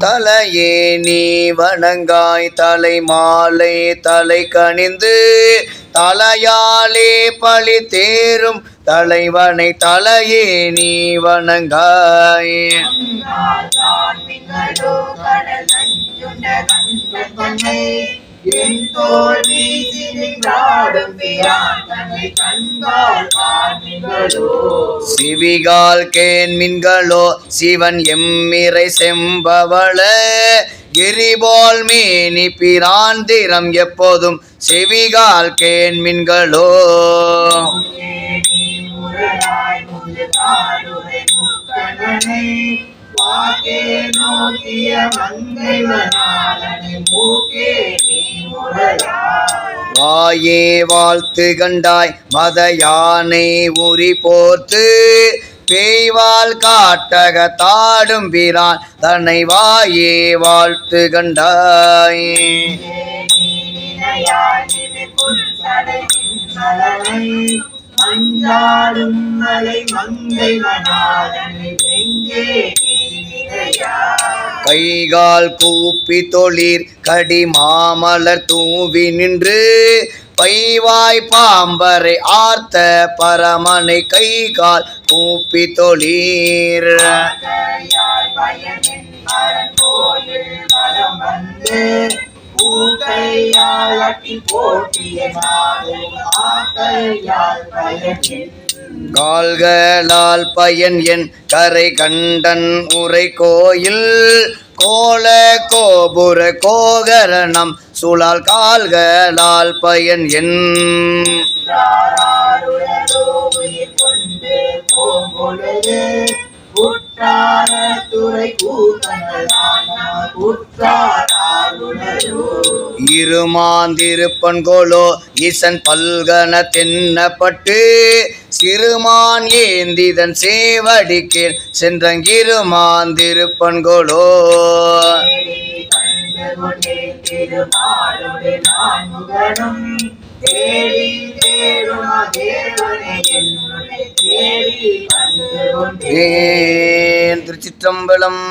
தலையே நீ வணங்காய் தலை மாலை தலை கணிந்து தலையாலே பழி தேரும் தலைவனை தலையே நீ வணங்காய். தான் மிங்களோ கடல் என் தோல் வீசி நின்றாடும் பிரான் தன்னை கண்டால் காண்மிங்களோ சிவிகால் கேன் மின்களோ சிவன் எம்மிரை செம்பவள. எரிபோல் மேனி பிராந்திரம் எப்போதும் செவிகால் கேன் மின்களோ. ஏனி முரளாய் முதுகாடுரை முக்கணனை. வாக்கே நோக்கிய மங்கை மணாலனை மூக்கே நீ வாயே வாழ்த்து கண்டாய் மத யானை உரி போர்த்து. பேய்வால் காட்டக தாடும் பிரான் தன்னை வாயே வாழ்த்து கண்டாய். மலை மங்கை நீ நினையாய் கைகால் கூப்பி தொழிற் கடி மாமலர் தூவி நின்று பைவாய் பாம்பரை ஆர்த்த பரமனை கைகால் கூப்பி தொழீர். போட்டியால் கால்களால் பயன் என் கரை கண்டன் உரை கோயில். கோல கோபுர கோகரணம் சுழால் கால்களால் பயன் என். உற்றார துறை கூட்டங்களான இருமாந்திருப்பன்கோலோ ஈசன் பல்கன தென்னப்பட்டு சிறுமான் ஏந்திதன் சேவடிக்கேன் சென்றங்கிருமாந்திருப்பன்கோலோ. திருச்சிற்றம்பலம்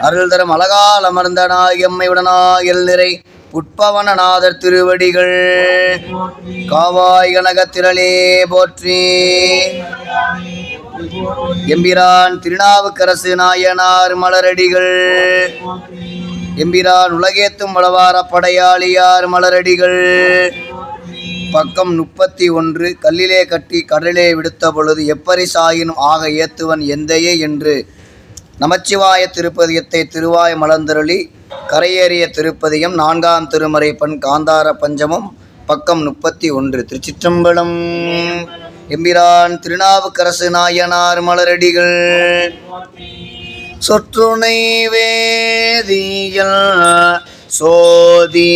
அருள் அழகால் அமர்ந்தனாய் நாயம்மை உடனாயல் நிறை உட்பவனநாதர் திருவடிகள் காவாய் கனகத்திரளே போற்றி. எம்பிரான் திருநாவுக்கரசு நாயனார் மலரடிகள். எம்பிரான் உலகேத்தும் வளவார படையாளியார் மலரடிகள். பக்கம் முப்பத்தி ஒன்று கல்லிலே கட்டி கடலிலே விடுத்த பொழுது எப்பரி சாயினும் ஆக ஏத்துவன் எந்தையே என்று நமச்சிவாய திருப்பதியத்தை திருவாய் மலர்ந்தருளி கரையேறிய திருப்பதியம் நான்காம் திருமறை பண் காந்தார பஞ்சமம் பக்கம் முப்பத்தி ஒன்று. திருச்சிற்றம்பலம். எம்பிரான் திருநாவுக்கரசு நாயனார் மலரடிகள். சொற்றுணை வேதியல் சோதிவானவள்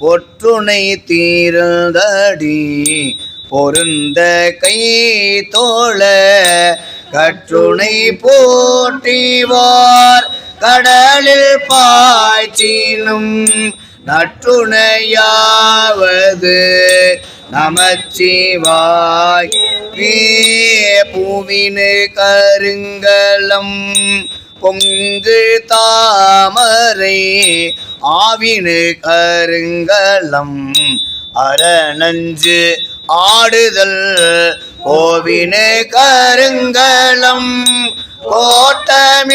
ஒற்றுணை தீர்ந்தடி பொருந்த கை தோழ கற்றுணை போற்றிவார். கடலில் பாய்ச்சினும் நற்றுணையாவது நமச்சிவாய். வே பூவினு கருங்கலம் பொங்கு தாமரை ஆவினு கருங்கலம் அரணஞ்சு ஆடுதல். கோவினே கருங்கலம் கோட்டமில்லது.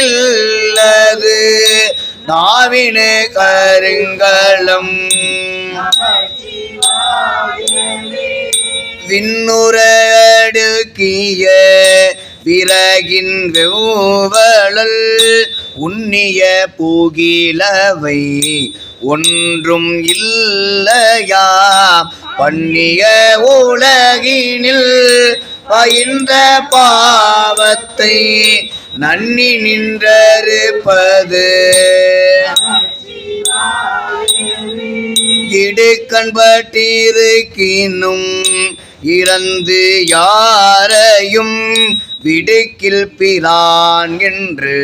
நாவினே கருங்கலம். விண்ணுரடுக்கிய விறகின் வெவ்வழல். உன்னிய பூகிலவை ஒன்றும் இல்லையா? பண்ணிய உலகினில் பயின்ற பாவத்தை நன்னி நின்றறுப்பது. இடுக்கண்பட்டிருக்கினும் இறந்து யாரையும் விடுக்கில் பிரான் என்று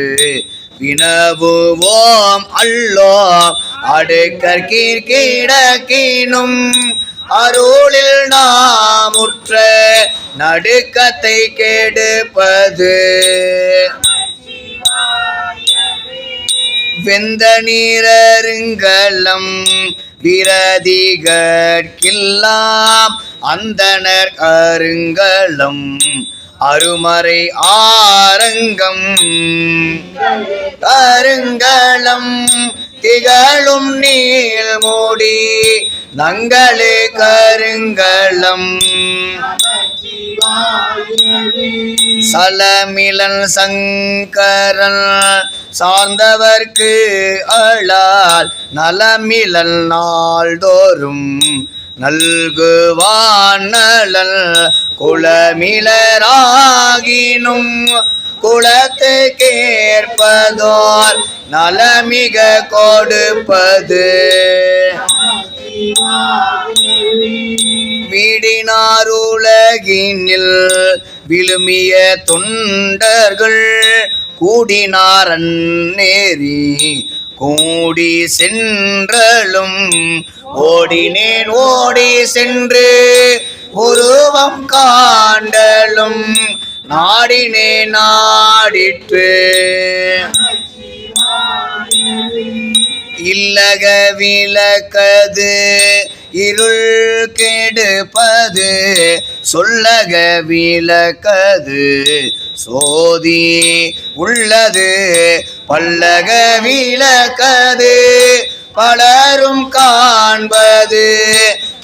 வினவுவோம் அல்லோ அடுக்கற்கிடக்கினும் அருளில் நாமுற்ற நடுக்கத்தை கெடுப்பது வெந்த நீரருங்கலம் விரதிகற்கில்லாம் அந்தனர் அருங்கலம் அருமறை ஆரங்கம். கருங்களம் திகழும் நீள்மூடி நங்களே கருங்களம் சலமிலன் சங்கரன் சார்ந்தவர்க்கு அழால் நலமிலன் நாள்தோறும் நல்குவான் நலன் குளமிலராகினும் குளத்து கேற்பதோர் நலமிக கொடுப்பது. நமச்சிவாயவே வீடினாருலகினில் விழுமிய தொண்டர்கள் கூடினார் அந்நேரி கூடி சென்றலும் ஓடினேன் ஓடி சென்று உருவம் காண்டலும் நாடினே நாடிற்று. இல்லக விளக்கது இருள் கெடுப்பது சொல்லக விளக்கது. சோதி உள்ளது பல்லக விளக்கது. பலரும் காண்பது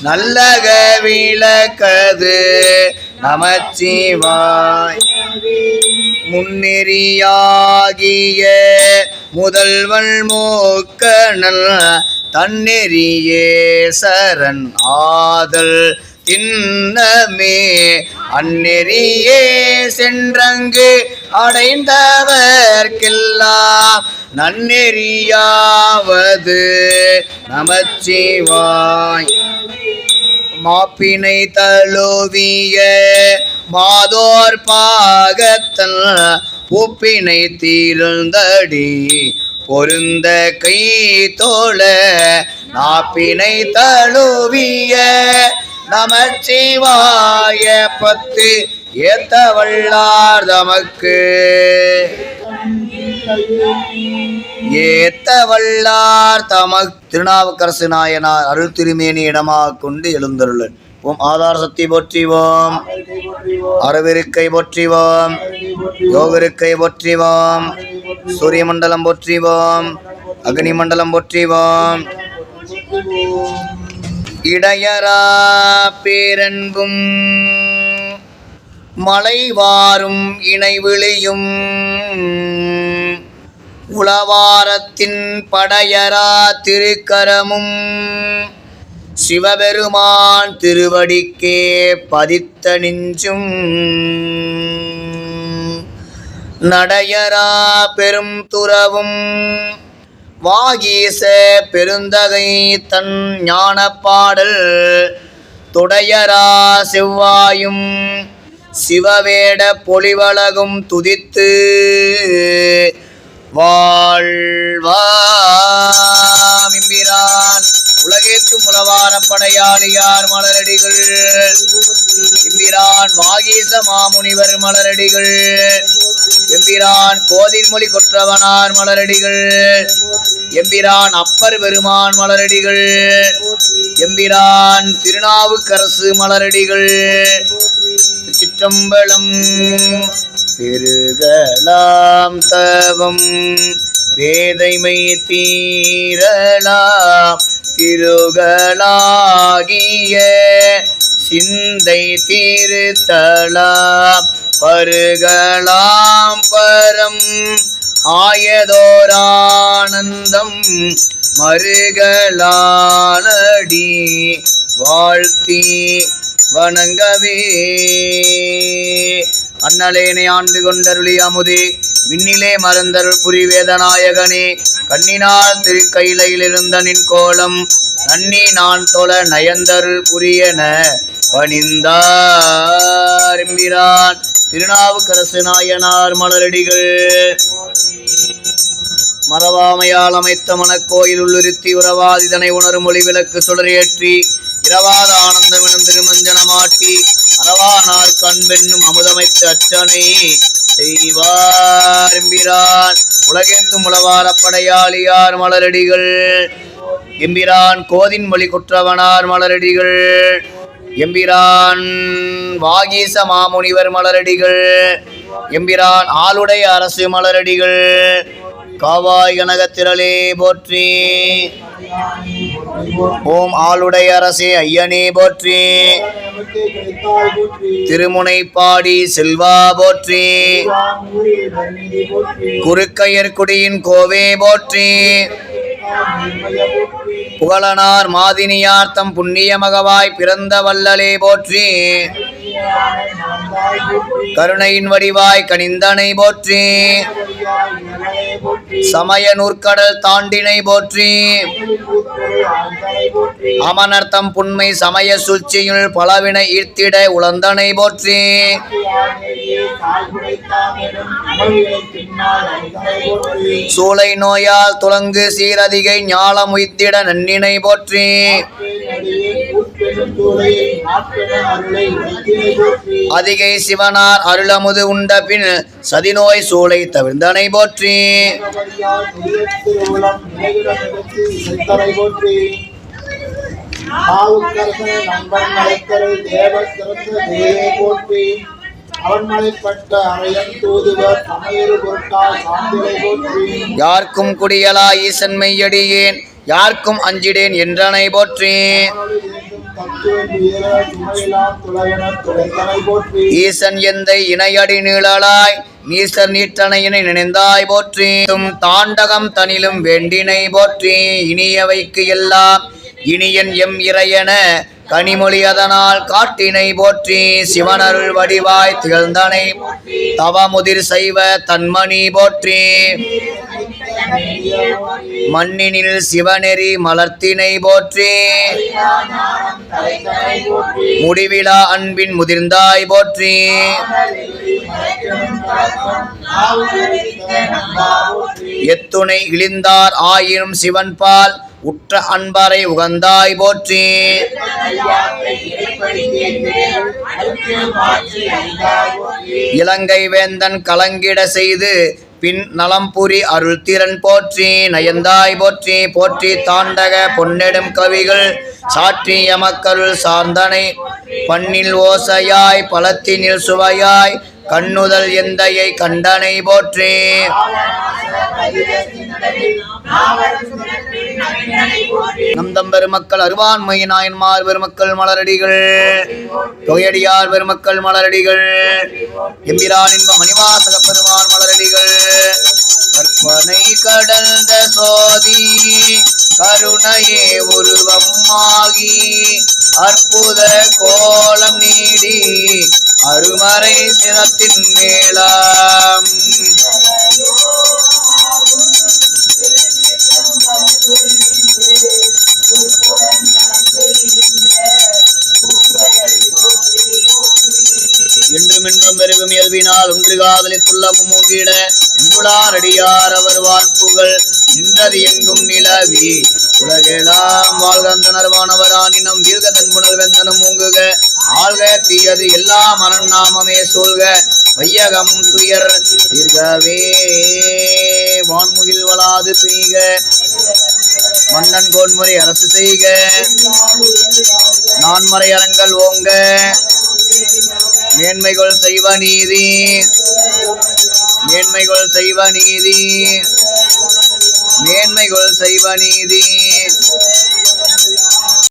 நல்லக விளக்கது. நமச்சிவாய் முன்னெறியாகிய முதல்வன் மூக்கணல் தன்னெறியே சரண் ஆதல் திண்ணமே அந்நெறியே சென்றங்கு அடைந்தவர்க்கெல்லாம் நன்னெறியாவது நமச்சிவாய். மாப்பினை தழுவிய மாதோர் பாகத்தல் உப்பினை தீர்ந்தடி. பொருந்த கை தோழ நாப்பினை தழுவிய நமச்சிவாய பத்து ஏத்த வல்லார் தமக்கு. ஏத்த வல்லார் தமக் திருநாவுக்கரசு நாயனார் அருள் திருமேனி இடமாக கொண்டு எழுந்தருளன். ஓம் ஆதார சக்தி போற்றிவோம். அறவிருக்கை போற்றிவோம். யோகிருக்கை போற்றிவோம். சூரிய மண்டலம் போற்றிவோம். அக்னி மண்டலம் போற்றிவோம். இடையரா பேரன்பும் மலைவாரும் இணைவிழியும். உளவாரத்தின் படையரா திருக்கரமும். சிவபெருமான் திருவடிக்கே பதித்த நெஞ்சும். நடையரா பெரும் துறவும். வாகீச பெருந்தகை தன் ஞானப்பாடல். துடையரா செவ்வாயும் சிவவேட பொலிவழகும் துதித்து. வாழ்வா உலகேத்தும் உளவார படையாளியார் மலரடிகள்? எம்பிரான் வாகீச மாமுனிவர் மலரடிகள். எம்பிரான் கோதின்மொழி கொற்றவனார் மலரடிகள். எம்பிரான் அப்பர் பெருமான் மலரடிகள். எம்பிரான் திருநாவுக்கரசு மலரடிகள். சிற்றம்பலம் பெருகலாம் தவம். வேதைமை தீரலாம். திருகளாகிய சிந்தை தீர்த்தலாம் பருகலாம் பரம் ஆயதோரானந்தம் மருகலானடி வாழ்த்தி வணங்கவே. அண்ணலேனை ஆண்டு கொண்டருளி அமுதே விண்ணிலே மறந்தருள் புரிவேதநாயகனே கண்ணினால் திருக்கையிலையில் நின் கோலம் நன்னி நான் தொல நயந்தருள் புரியன பணிந்தாரிம்பிரான் திருநாவுக்கரசு நாயனார் மலரடிகள். மறவாமையால் அமைத்த மனக்கோயில் உள்ளுருத்தி உறவாதிதனை உணரும் ஒளி விளக்கு சுடரேற்றி இரவாத ஆனந்தமெனும் திருமஞ்சனமாட்டி அரவானார் கண் பெண்ணும் அமுதமைத்து அச்சனை செய்வார்பிரான் உலகெங்கும் உளவாரப் படையாளியார் மலரடிகள். எம்பிரான் கோதின் மொழி குற்றவனார் மலரடிகள். எம்பிரான் வாகீச மாமுனிவர் மலரடிகள். எம்பிரான் ஆளுடைய அரசு மலரடிகள். காவாய் கனகத்திரளே போற்றி. ஓம் ஆளுடைய அரசே ஐயனே போற்றி. திருமுனைப்பாடி செல்வா போற்றி. குறுக்கையர்குடியின் கோவே போற்றி. புகழனார் மாதினியார்த்தம் புண்ணிய மகவாய் பிறந்த வல்லலே போற்றி. கருணையின் வடிவாய் கனிந்தனை போற்றி சமய நூற்கடல் தாண்டினை போற்றி அமனர்த்தம் புண்மை சமய சூழ்ச்சியுள் பலவினை ஈர்த்திட உளந்தனை போற்றி போற்றி சூளை நோயால் துலங்கு சீரதிகை ஞாலம் உய்த்திட நன்னினை போற்றி அதிகை சிவனார் அருளமுது உண்ட பின் சதிநோய் சூளை தவிர்ந்தனை போற்றி. நண்பன் தேவ சிறந்த தேவே போற்றி. யார்க்கும் குடியலா ஈசன் மெய்யடியேன் யார்க்கும் அஞ்சிடேன் என்றனை போற்றி. ஈசன் எந்தை இணையடி நீளாளாய் நீசர் நீற்றணையினை நினைந்தாய் போற்றி. தாண்டகம் தனிலும் வேண்டினை போற்றி. இனியவைக்கு எல்லாம் இனியன் எம் இறையன கனிமொழி அதனால் காட்டினை போற்றி சிவனருள் வடிவாய் திகழ்ந்தனை. தவமுதிர் செய்வ தன்மணி போற்றி. மண்ணினில் சிவநெறி மலர்த்தினை போற்றி. முடிவிழா அன்பின் முதிர்ந்தாய் போற்றி. எத்துணை இழிந்தார் ஆயினும் சிவன் பால் உற்ற அன்பரை உகந்தாய் போற்றி. இலங்கை வேந்தன் கலங்கிட செய்து பின் நலம்புரி அருள் திறன் போற்றி. நயந்தாய் போற்றி போற்றி தாண்டக பொன்னெடும் கவிகள். சாற்றி எமக்கருள் சார்ந்தனை பண்ணில் ஓசையாய் பலத்தினில் சுவையாய் கண்ணுதல் எந்தையை கண்டனை போற்றி. நந்தம் பெருமக்கள் அருவான்மை நாயன்மார் பெருமக்கள் மலரடிகள். தொகையடியார் பெருமக்கள் மலரடிகள். எம்பிரான் இன்ப மணிவாசக பெருமான் மலரடிகள். கற்பனை கடந்த சோதி கருணையே உருவமாகி அற்புத கோலம் நீடி அருமறை சிரத்தின் மேலாம். தீயது மரண் நாமமே சொல்க வையகம் துயர் தீர்கவே வான்முகில் வளாது பிரிக மன்னன் கோன்முறை அரசு செய்க. நான்மறை அரங்கள் ஓங்க மேன்மைகள் செய்வ நீதி. மேன்மைகள் செய்வ நீதி. மேன்மைகள் செய்வ நீதி.